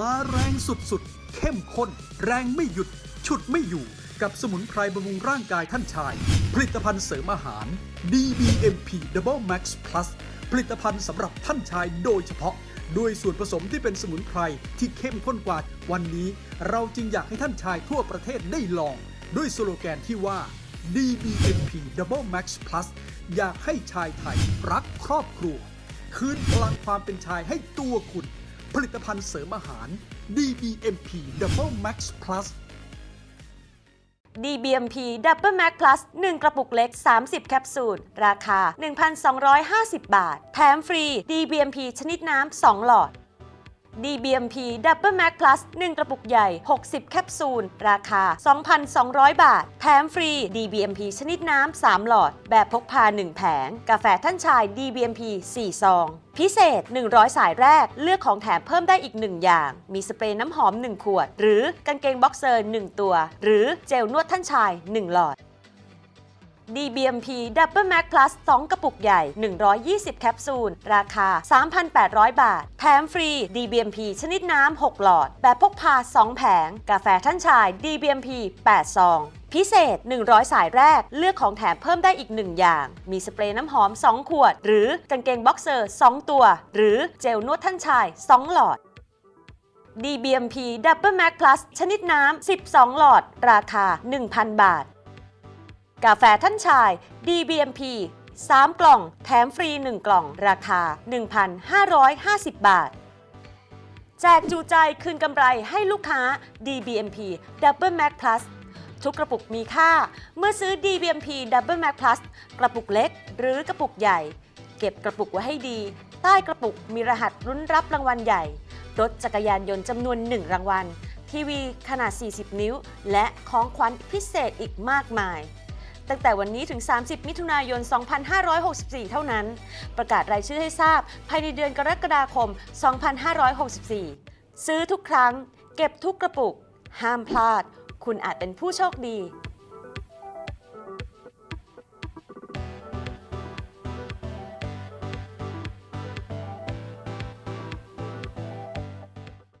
มาแรงสุดๆ เข้มข้น แรงไม่หยุด ฉุดไม่อยู่ กับสมุนไพรบำรุงร่างกายท่านชาย ผลิตภัณฑ์เสริมอาหาร DBMP Double Max Plus ผลิตภัณฑ์สำหรับท่านชายโดยเฉพาะ ด้วยส่วนผสมที่เป็นสมุนไพรที่เข้มข้นกว่าวันนี้ เราจึงอยากให้ท่านชายทั่วประเทศได้ลอง ด้วยสโลแกนที่ว่า DBMP Double Max Plus อยากให้ชายไทยรักครอบครัว คืนพลังความเป็นชายให้ตัวคุณ ผลิตภัณฑ์เสริมอาหาร DBMP Double Max Plus DBMP Double Max Plus 1 กระปุกเล็ก 30 แคปซูล ราคา 1,250 บาท แถมฟรี DBMP ชนิดน้ำ 2 หลอด DBMP Double Max Plus 1 กระปุกใหญ่ 60 แคปซูล ราคา 2,200 บาท แถมฟรี DBMP ชนิดน้ำ 3 หลอด แบบพกพา 1 แผง กาแฟท่านชาย DBMP 4 ซอง พิเศษ 100 สายแรก เลือกของแถมเพิ่มได้อีก 1 อย่าง มีสเปรย์น้ำหอม 1 ขวด หรือกางเกงบ็อกเซอร์ 1 ตัว หรือเจลนวดท่านชาย 1 หลอด DBMP Double Max Plus 2 กระปุกใหญ่ 120 แคปซูล ราคา 3,800 บาท แถมฟรี DBMP ชนิดน้ำ 6 หลอด แบบพกพา 2 แผง กาแฟท่านชาย DBMP 8 ซองพิเศษ 100 สายแรก เลือกของแถมเพิ่มได้อีก 1 อย่าง มีสเปรย์น้ำหอม 2 ขวด หรือกางเกงบ็อกเซอร์ 2 ตัว หรือเจลนวดท่านชาย 2 หลอด DBMP Double Max Plus ชนิดน้ำ 12 หลอด ราคา 1,000 บาท กาแฟท่านชาย DBMP 3 กล่อง แถมฟรี 1 กล่อง ราคา 1,550 บาท แจกจูใจคืนกำไรให้ลูกค้า DBMP Double Max Plus ทุกกระปุกมีค่า เมื่อซื้อ DBMP Double Max Plus กระปุกเล็ก หรือกระปุกใหญ่ เก็บกระปุกไว้ให้ดี ใต้กระปุกมีรหัสรุ้นรับรางวัลใหญ่ รถจักรยานยนต์จำนวน 1 รางวัล ทีวีขนาด 40 นิ้ว และของขวัญพิเศษอีกมากมาย ตั้งแต่วันนี้ถึง 30 มิถุนายน 2564 เท่านั้น ประกาศรายชื่อให้ทราบ ภายในเดือนกรกฎาคม 2564 ซื้อทุกครั้ง เก็บทุกกระปุก ห้ามพลาด คุณอาจเป็นผู้โชคดี